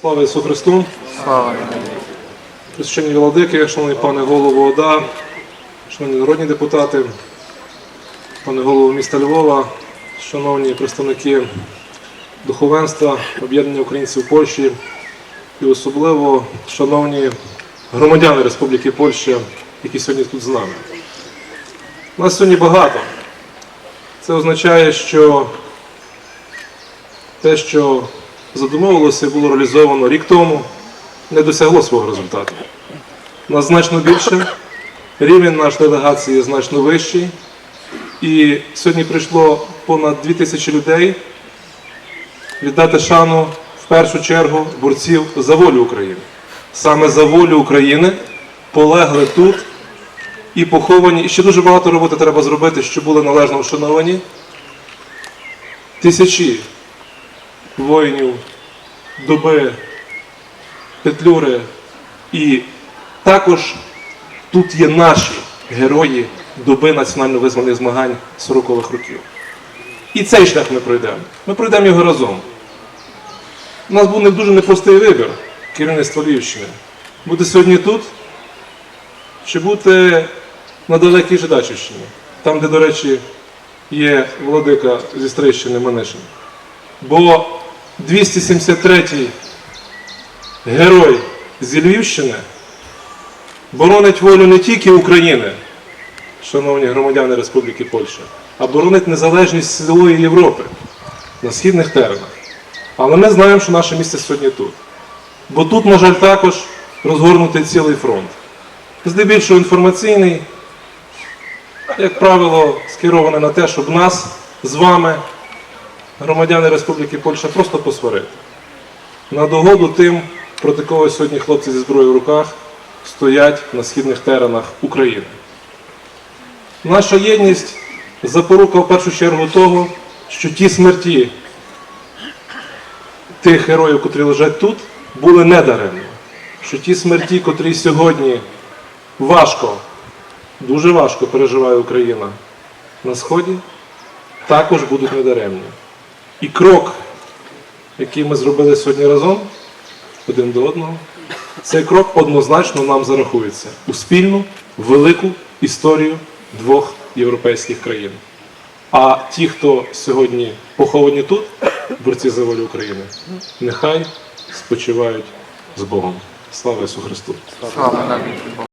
Слава Ісусу Христу! Слава Священні владики, шановний пане голово ОДА, шановні народні депутати, пане голово міста Львова, шановні представники духовенства, об'єднання українців Польщі і особливо шановні громадяни Республіки Польща, які сьогодні тут з нами. Нас сьогодні багато. Це означає, що те, що задумовилося і було реалізовано рік тому, не досягло свого результату. Нас значно більше, рівень нашої делегації значно вищий. І сьогодні прийшло понад 2 тисячі людей віддати шану в першу чергу борців за волю України. Саме за волю України полегли тут і поховані. І ще дуже багато роботи треба зробити, щоб були належно вшановані. Тисячі воїнів доби Петлюри. І також тут є наші герої доби національно-визвольних змагань 40-х років. І цей шлях ми пройдемо. Ми пройдемо його разом. У нас був не дуже непростий вибір керівництва Львівщини. Бути сьогодні тут, чи бути на далекій Жидачівщині, там, де, до речі, є владика зі Стрийщини Манишин. Бо 273-й герой зі Львівщини боронить волю не тільки України, шановні громадяни Республіки Польща, а боронить незалежність цілої Європи на східних теренах. Але ми знаємо, що наше місце сьогодні тут. Бо тут, на жаль, також розгорнутий цілий фронт. Здебільшого інформаційний, як правило, скерований на те, щоб нас з вами, громадяни Республіки Польща, просто посварити на догоду тим, проти кого сьогодні хлопці зі зброєю в руках стоять на східних теренах України. Наша єдність запорука в першу чергу того, що ті смерті тих героїв, котрі лежать тут, були недаремні. Що ті смерті, котрі сьогодні важко, дуже важко переживає Україна на Сході, також будуть недаремні. І крок, який ми зробили сьогодні разом, один до одного, цей крок однозначно нам зарахується у спільну велику історію двох європейських країн. А ті, хто сьогодні поховані тут, борці за волю України, нехай спочивають з Богом. Слава Ісусу Христу!